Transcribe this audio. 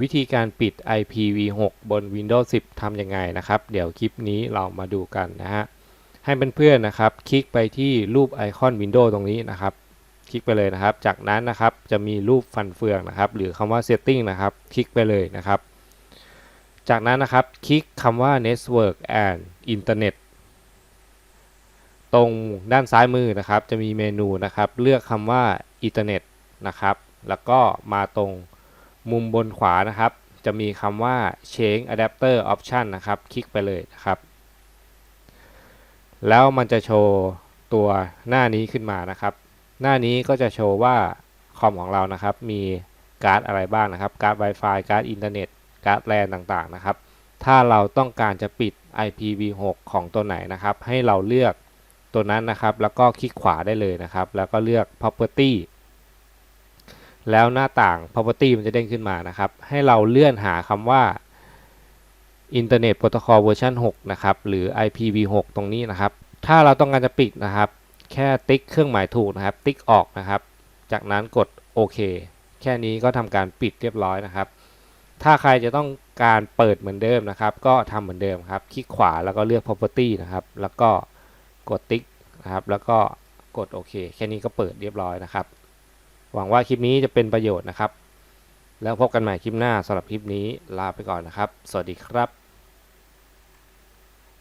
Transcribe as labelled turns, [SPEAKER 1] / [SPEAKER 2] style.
[SPEAKER 1] วิธีการปิด IPv6 บน Windows 10 ทำยังไงนะครับ เดี๋ยวคลิปนี้เรามาดูกันนะฮะ ให้เพื่อนๆนะครับ คลิกไปที่รูปไอคอน Windows ตรงนี้นะครับ คลิกไปเลยนะครับ จากนั้นนะครับ จะมีรูปฟันเฟืองนะครับ หรือคำว่า Setting นะครับ คลิกไปเลยนะครับ จากนั้นนะครับ คลิกคำว่า Network and Internet ตรงด้านซ้ายมือนะครับ จะมีเมนูนะครับ เลือกคำว่า Internet นะครับ แล้วก็มาตรง มุมบนขวานะครับ จะมีคำว่า Change Adapter Option นะครับ คลิกไปเลยนะครับ แล้วมันจะโชว์ตัวหน้านี้ขึ้นมานะครับ หน้านี้ก็จะโชว์ว่าคอมของเรานะครับ มีการ์ดอะไรบ้างนะครับ การ์ด Wi-Fi การ์ดอินเทอร์เน็ต การ์ดแลนต่างๆนะครับ ถ้าเราต้องการจะปิด IPv6 ของตัวไหนนะครับ ให้เราเลือกตัวนั้นนะครับ แล้วก็คลิกขวาได้เลยนะครับ แล้วก็เลือก property แล้วหน้าต่าง property มันจะเด้งขึ้นมานะครับ ให้เราเลื่อนหาคำว่า Internet Protocol Version 6 นะครับ หรือ IPv6 ตรงนี้นะครับ ถ้าเราต้องการจะปิดนะครับ แค่ติ๊กเครื่องหมายถูกนะครับ ติ๊กออกนะครับ จากนั้นกดโอเคแค่นี้ก็ทำการปิดเรียบร้อยนะครับ ถ้าใครจะต้องการเปิดเหมือนเดิมนะครับ ก็ทำเหมือนเดิมครับ คลิกขวาแล้วก็เลือก property นะครับ แล้วก็กดติ๊กนะครับ แล้วก็กดโอเคแค่นี้ก็เปิดเรียบร้อยนะครับ หวังว่าคลิปนี้จะเป็นประโยชน์นะครับ แล้วพบกันใหม่คลิปหน้าสำหรับคลิปนี้ลาไปก่อนนะครับ สวัสดีครับ